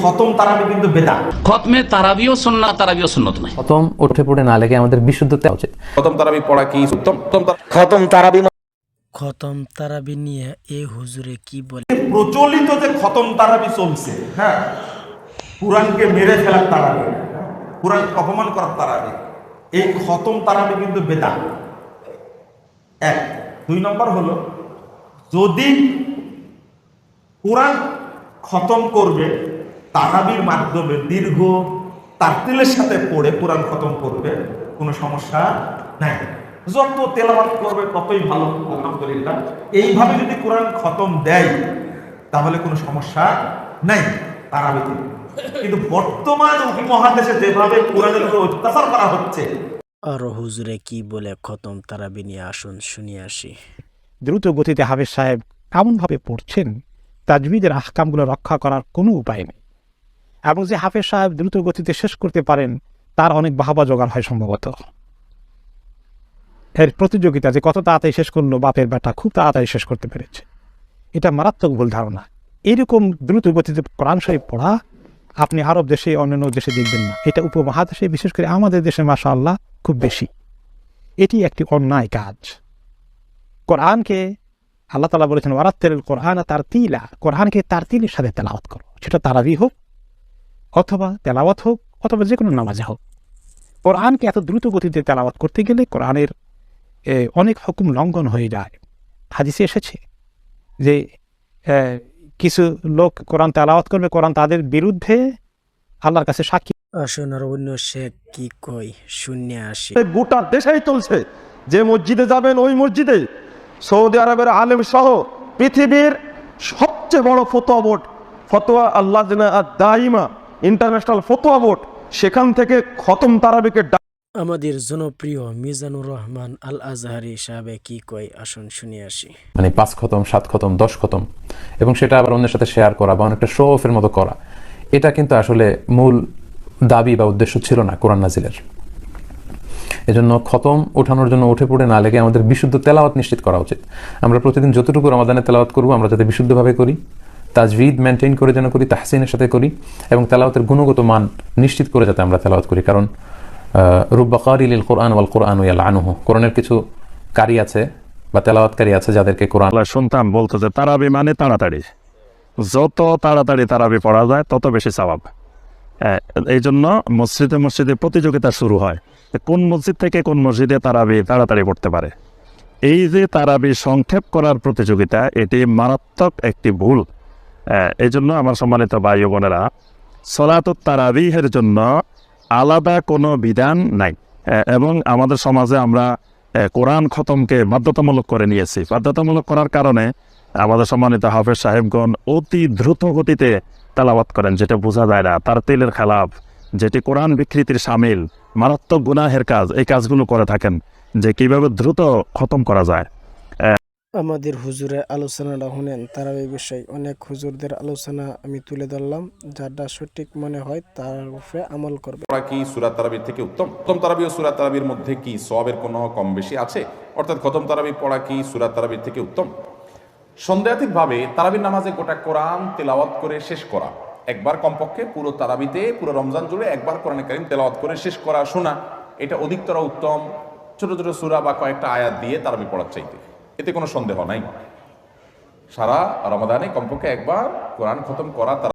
খতম তারাবি কিন্তু বেদা। খতমে তারাবিও সন্না তারাবিও সন্নত নয়। প্রথম উঠে পড়ে না লেগে আমাদের বিশুদ্ধ দেওয়া উচিত। খতম তারাবি পড়া কি উত্তম? উত্তম খতম তারাবি খতম তারাবি নিয়ে এ হুজুরে কি বলে? প্রচলিত যে খতম তারাবি চলছে হ্যাঁ কোরআনকে মেরে ফেলার তারাবি কোরআনকে অপমান করার তারাবি এই খতম তারাবি কিন্তু বেদা। এক। দুই নম্বর হলো যদি কোরআন খতম করবে তারাবির মাধ্যমে দীর্ঘ তারতিলের সাথে পড়ে কোরআন খতম করবে কোনো সমস্যা নাই। যত তেলাবাত করবে ততই ভালো আলহামদুলিল্লাহ। এইভাবে যদি কোরআন খতম দেয় তাহলে কোনো সমস্যা নাই তারাবিতে। কিন্তু বর্তমান উপমহাদেশে যেভাবে কোরআনের উপর অত্যাচার করা হচ্ছে আর হুজুরে কি বলে খতম তারাবি নিয়ে আসুন শুনিয়ে আসি। দ্রুত গতিতে হাফেজ সাহেব এমনভাবে পড়ছেন তাজবিদের আহকামগুলো রক্ষা করার কোনো উপায় নেই। এবং যে হাফেজ সাহেব দ্রুত গতিতে শেষ করতে পারেন, তার অনেক বাহাবা জোগাড় হয় সম্ভবত। এর প্রতিযোগিতা যে কত তাড়াতাড়ি শেষ করল বাপের ব্যাটা খুব তাড়াতাড়ি শেষ করতে পেরেছে। এটা মারাত্মক ভুল ধারণা। এরকম দ্রুত গতিতে কোরআন শরীফ পড়া, আপনি আরব দেশে, অন্যান্য দেশে দেখবেন না। এটা উপমহাদেশে, বিশেষ করে আমাদের দেশে মাসা আল্লাহ খুব বেশি। এটি একটি অন্যায় কাজ। কোরআনকে, আল্লাহ তালা বলেছেন ওয়ারাত্তের কোরআন তার তিলা কোরআনকে তার তিলের সাথে তেলাওয়াত করো। সেটা তারাবি হোক অথবা তেলাওয়াত হোক অথবা যে কোনো নামাজে হোক। কোরআনকে এত দ্রুত গতিতে তেলাওয়াত করতে গেলে কোরআনের এ, অনেক হুকুম লঙ্ঘন হয়ে যায়। হাদিসে এসেছে যে কিছু লোক কোরআন তেলাওয়াত করবে কোরআন তাদের বিরুদ্ধে আল্লাহর কাছে সাক্ষী। অন্য কি কই শুনিয়ে আসি। গোটা দেশেই চলছে। যে মসজিদে যাবেন ওই মসজিদে সৌদি আরবের আলেম সহ পৃথিবীর সবচেয়ে বড় ফতোয়া বোর্ড ফতোয়া আল্লাহ দাইমা ইন্টারন্যাশনাল ফতোয়া বোর্ড সেখান থেকে খতম তারাবিকে আমাদের জনপ্রিয় মিজানুর রহমান আল আজহারি সাহেবে কি কই আসুন শুনিয়ে আসি। মানে পাঁচ খতম সাত খতম দশ খতম। এবং সেটা আবার অন্যের সাথে শেয়ার করা বা অনেকটা শো অফের মতো করা। এটা কিন্তু আসলে মূল দাবি বা উদ্দেশ্য ছিল না কোরআন নাজিলের। এজন্য খতম ওঠানোর জন্য উঠে পড়ে না লেগে আমাদের বিশুদ্ধ তেলাওয়াত নিশ্চিত করা উচিত। আমরা প্রতিদিন যতটুকু রমাদানে তেলাওয়াত করব আমরা যাতে বিশুদ্ধভাবে করি। তাজভিদ মেনটেন করে, যেন করি, তাহসিনের সাথে করি, এবং তেলাওয়াতের গুণগত মান নিশ্চিত করে যাতে আমরা তেলাওয়াত করি। কারণ রুব্বা কারিল কোরআন ওয়াল কোরআন ইয়াল আনুহু কোরআনের কিছু কারি আছে বা তেলাওয়াতকারী আছে যাদেরকে কোরআন শুনতাম বলতো যে, তারাবি মানে তাড়াতাড়ি। যত তাড়াতাড়ি তারাবি পড়া যায়, তত বেশি স্বভাব এই জন্য মসজিদে মসজিদে প্রতিযোগিতা শুরু হয় কোন মসজিদ থেকে কোন মসজিদে তারাবি তাড়াতাড়ি পড়তে পারে। এই যে তারাবি সংক্ষেপ করার প্রতিযোগিতা, এটি মারাত্মক একটি ভুল। এই জন্য আমার সম্মানিত ভাই বোনেরা সলাত তারাবিহের জন্য আলাদা কোনো বিধান নাই। এবং আমাদের সমাজে আমরা কোরআন খতমকে বাধ্যতামূলক করে নিয়েছি। বাধ্যতামূলক করার কারণে আমাদের সম্মানিত হাফেজ সাহেবগণ অতি দ্রুত গতিতে তেলাওয়াত করেন, যেটা বোঝা যায় না। তার তেলের খেলাফ, যেটি কোরআন বিকৃতির সামিল, মারাত্মক গুনাহের কাজ, এই কাজগুলো করে থাকেন, যে কীভাবে দ্রুত খতম করা যায়। আমাদের হুজুরের আলোচনাটা শুনেন তারাবি বিষয়ে অনেক হুজুরদের আলোচনা আমি তুলে ধরলাম, যারটা সঠিক মনে হয় তার উপরে আমল করবে। পড়া কি সুরাত তারাবির থেকে উত্তম? খতম তারাবি ও সুরাত তারাবির মধ্যে কি সবের কোনো কম বেশি আছে? অর্থাৎ খতম তারাবি পড়া কি সুরাত তারাবির থেকে উত্তম? সন্দেহাতীতভাবে তারাবির নামাজে গোটা কোরআন তেলাওয়াত করে শেষ করা। একবার কমপক্ষে পুরো তারাবিতে, পুরো রমজান জুড়ে একবার কোরআনে কারিম তেলাওয়াত করে শেষ করা শোনা। এটা অধিকতর উত্তম। ছোট ছোট সুরা বা কয়েকটা আয়াত দিয়ে তারাবি পড়ার চাইতে। এতে কোনো সন্দেহ নাই। সারা রমাদানে কমপক্ষে একবার কোরআন খতম করা তারা